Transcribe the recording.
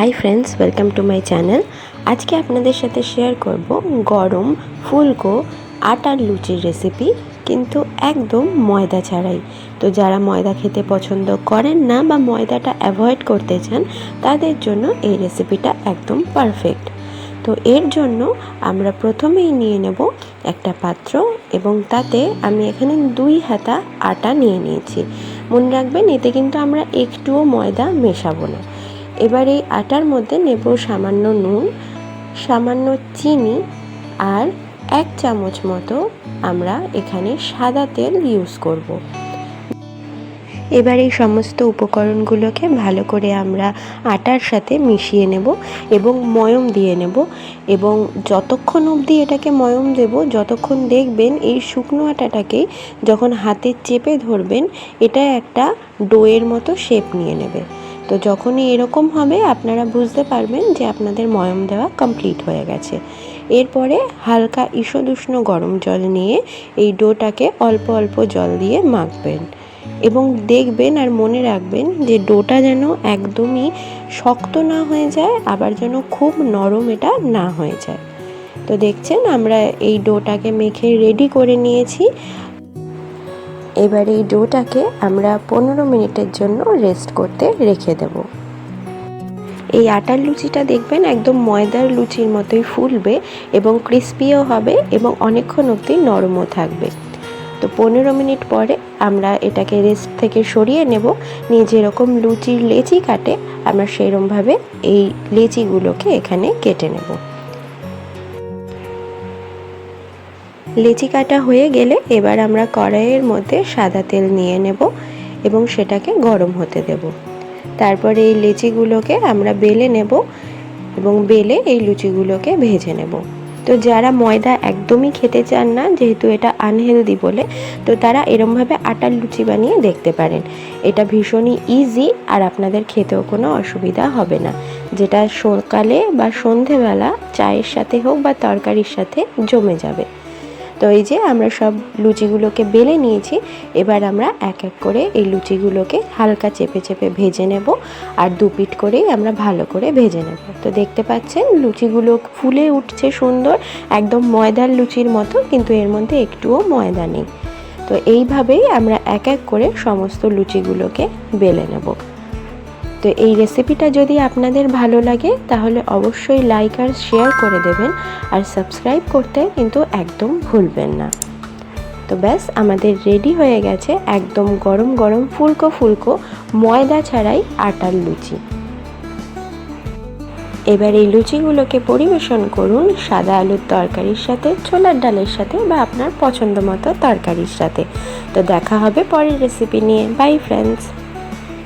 Hi friends, welcome to my channel. আজকে আপনাদের সাথে শেয়ার করব গরম ফুলকো আটার লুচির রেসিপি কিন্তু একদম ময়দা ছাড়াই। তো যারা ময়দা খেতে পছন্দ করেন না বা ময়দাটা অ্যাভয়েড করতে চান, তাদের জন্য এই রেসিপিটা একদম পারফেক্ট তো এর জন্য আমরা প্রথমেই নিয়ে নেব একটা পাত্র এবং তাতে আমি এখানে দুই হাতা আটা নিয়ে নিয়েছি। মনে রাখবেন, এতে কিন্তু আমরা একটুও ময়দা মেশাবো না। এবার এই আটার মধ্যে নেব সামান্য নুন, সামান্য চিনি আর এক চামচ মতো আমরা এখানে সাদা তেল ইউজ করব। এবার এই সমস্ত উপকরণগুলোকে ভালো করে আমরা আটার সাথে মিশিয়ে নেব এবং ময়ম দিয়ে নেব এবং যতক্ষণ অবধি এটাকে ময়ম দেব, যতক্ষণ দেখবেন এই শুকনো আটাটাকেই যখন হাতে চেপে ধরবেন, এটা একটা ডোয়ের মতো শেপ নিয়ে নেবে তো যখনই এরকম হবে, আপনারা বুঝতে পারবেন যে আপনাদের ময়ম দেওয়া কমপ্লিট হয়ে গেছে। এরপরে হালকা ঈষদুষ্ণ গরম জল নিয়ে এই ডোটাকে অল্প অল্প জল দিয়ে মাখবেন এবং দেখবেন আর মনে রাখবেন যে ডোটা যেন একদমই শক্ত না হয়ে যায়, আবার যেন খুব নরম এটা না হয়ে যায়। তো দেখছেন আমরা এই ডোটাকে মেখে রেডি করে নিয়েছি। এবার এই ডোটাকে আমরা পনেরো মিনিটের জন্য রেস্ট করতে রেখে দেব। এই আটার লুচিটা দেখবেন একদম ময়দার লুচির মতোই ফুলবে এবং ক্রিস্পিও হবে এবং অনেকক্ষণ অবধি নরমও থাকবে। তো পনেরো মিনিট পরে আমরা এটাকে রেস্ট থেকে সরিয়ে নেব। নিয়ে যেরকম লুচির লেচি কাটে, আমরা সেরমভাবে এই লেচিগুলোকে এখানে কেটে নেব। লেচি কাটা হয়ে গেলে এবার আমরা কড়াইয়ের মধ্যে সাদা তেল নিয়ে নেব এবং সেটাকে গরম হতে দেব। তারপরে এই লেচিগুলোকে আমরা বেলে নেব এবং বেলে এই লুচিগুলোকে ভেজে নেব। তো যারা ময়দা একদমই খেতে চান না, যেহেতু এটা আনহেলদি বলে, তো তারা এরমভাবে আটার লুচি বানিয়ে দেখতে পারেন। এটা ভীষণই ইজি আর আপনাদের খেতেও কোনো অসুবিধা হবে না। যেটা সকালে বা সন্ধেবেলা চায়ের সাথে হোক বা তরকারির সাথে জমে যাবে। তো এই যে আমরা সব লুচিগুলোকে বেলে নিয়েছি। এবার আমরা এক এক করে এই লুচিগুলোকে হালকা চেপে চেপে ভেজে নেব আর দু পিঠ করেই আমরা ভালো করে ভেজে নেব। তো দেখতে পাচ্ছেন লুচিগুলো ফুলে উঠছে সুন্দর, একদম ময়দার লুচির মতো, কিন্তু এর মধ্যে একটুও ময়দা নেই। তো এইভাবেই আমরা এক এক করে সমস্ত লুচিগুলোকে বেলে নেব। তো এই রেসিপিটা যদি আপনাদের ভালো লাগে, তাহলে অবশ্যই লাইক আর শেয়ার করে দেবেন। আর সাবস্ক্রাইব করতে কিন্তু একদম ভুলবেন না। তো ব্যাস, আমাদের রেডি হয়ে গেছে একদম গরম গরম ফুলকো ফুলকো ময়দা ছাড়াই আটার লুচি। এবার এই লুচিগুলোকে পরিবেশন করুন সাদা আলুর তরকারির সাথে, ছোলার ডালের সাথে বা আপনার পছন্দ মতো তরকারির সাথে। তো দেখা হবে পরের রেসিপি নিয়ে। By friends